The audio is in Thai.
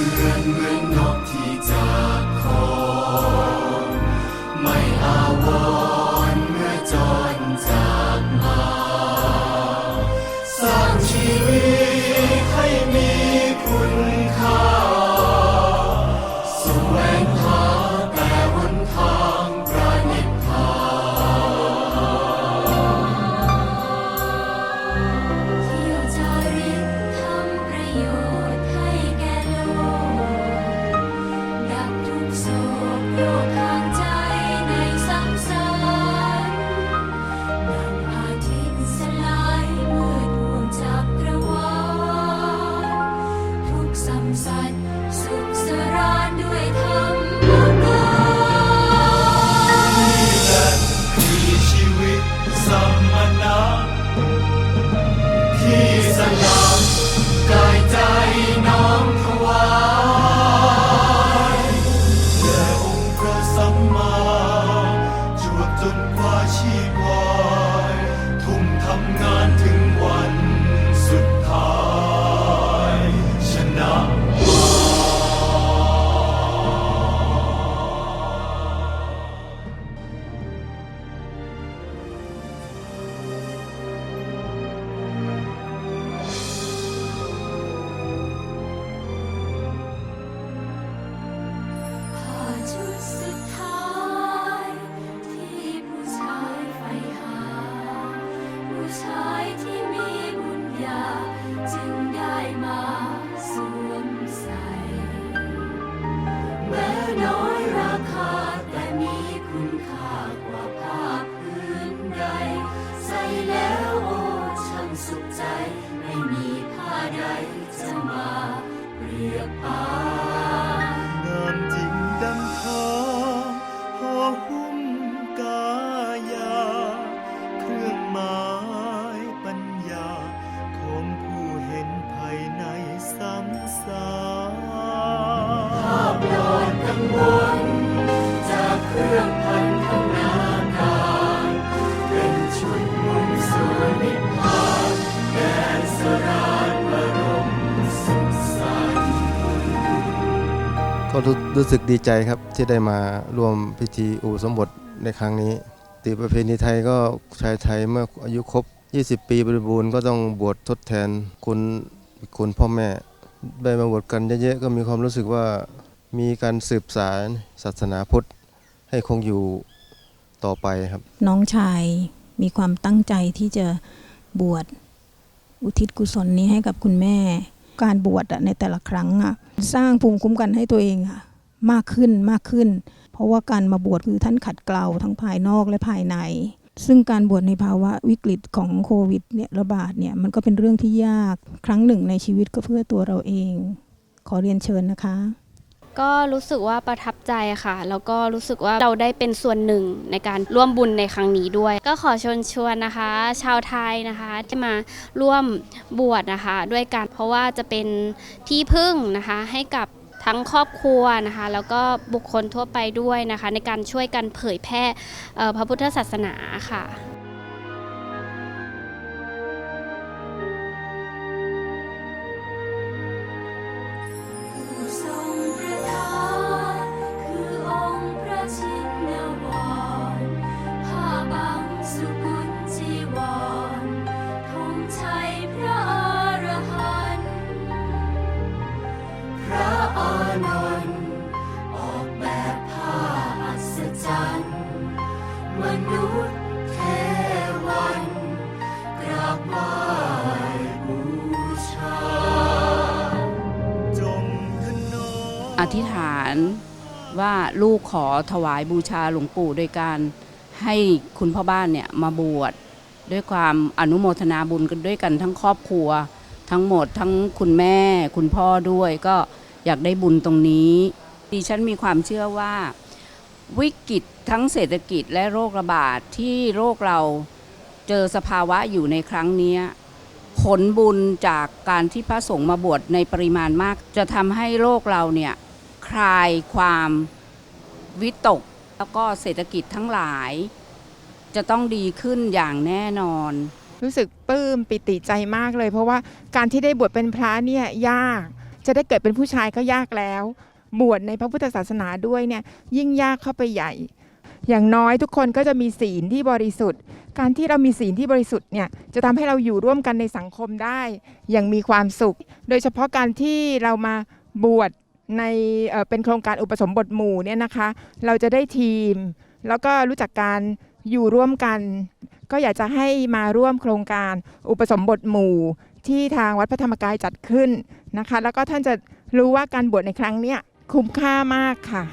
เต ก็รู้สึกดีใจครับที่ได้มาร่วมพิธีอุปสมบทในครั้งนี้ติประเพณีไทยก็ชายไทยเมื่ออายุครบ 20 ปีบริบูรณ์ก็ต้องบวชทดแทนคุณคุณพ่อแม่ ได้มาบวชกันเยอะๆก็มีความรู้สึกว่ามีการสืบสารศาสนาพุทธให้คงอยู่ต่อไปครับ น้องชายมีความตั้งใจที่จะ บวชอุทิศกุศลนี้ให้กับคุณแม่ การบวชในแต่ละครั้งอะสร้างภูมิคุ้มกันให้ตัวเองอะมากขึ้นมากขึ้น เพราะว่าการมาบวชคือท่านขัดเกลาทั้งภายนอกและภายใน ซึ่งการบวชในภาวะวิกฤตของโควิดเนี่ยระบาดเนี่ยมันก็เป็นเรื่องที่ยากครั้งหนึ่งในชีวิตก็เพื่อตัวเราเอง ขอเรียนเชิญนะคะ ก็รู้สึกว่าประทับใจค่ะ แล้วก็รู้สึกว่าเราได้เป็นส่วนหนึ่งในการร่วมบุญในครั้งนี้ด้วย ก็ขอเชวนชวนนะคะ ชาวไทยนะคะที่มาร่วมบวชนะคะ ด้วยกันเพราะว่าจะเป็นที่พึ่งนะคะให้กับทั้งครอบครัวนะคะ แล้วก็บุคคลทั่วไปด้วยนะคะ ในการช่วยกันเผยแพร่พระพุทธศาสนาค่ะ อธิษฐานว่าลูกขอถวายบูชาหลวงปู่โดยการให้คุณพ่อบ้านเนี่ยมาบวชด้วยความอนุโมทนาบุญกันด้วยกันทั้งครอบครัว ทั้งหมดทั้งคุณแม่ คุณพ่อด้วยก็อยากได้บุญตรงนี้ดิฉันมีความเชื่อว่า วิกฤตทั้งเศรษฐกิจและโรคระบาดที่โรคเราเจอสภาวะอยู่ในครั้งนี้ผลบุญจากการที่พระสงฆ์มาบวชในปริมาณมาก จะทำให้โลกเราเนี่ย คลายความวิตก แล้วก็เศรษฐกิจทั้งหลาย จะต้องดีขึ้นอย่างแน่นอน รู้สึกปลื้มปิติใจมากเลย เพราะว่าการที่ได้บวชเป็นพระเนี่ยยาก จะได้เกิดเป็นผู้ชายก็ยากแล้ว บวชในพระพุทธศาสนาด้วยเนี่ยยิ่งยากเข้าไปใหญ่ อย่างน้อยทุกคนก็จะมีศีลที่บริสุทธิ์ การที่เรามีศีลที่บริสุทธิ์เนี่ยจะทำให้เราอยู่ร่วมกันในสังคมได้ อย่างมีความสุข โดยเฉพาะการที่เรามาบวช ในเเป็นโครงการอุปสมบทหมู่เนี่ยนะคะ เราจะได้ทีม แล้วก็รู้จักการอยู่ร่วมกัน ก็อยากจะให้มาร่วมโครงการอุปสมบทหมู่ที่ทางวัดพระธรรมกายจัดขึ้นนะคะ แล้วก็ท่านจะรู้ว่าการบวชในครั้งเนี้ยคุ้มค่ามากค่ะ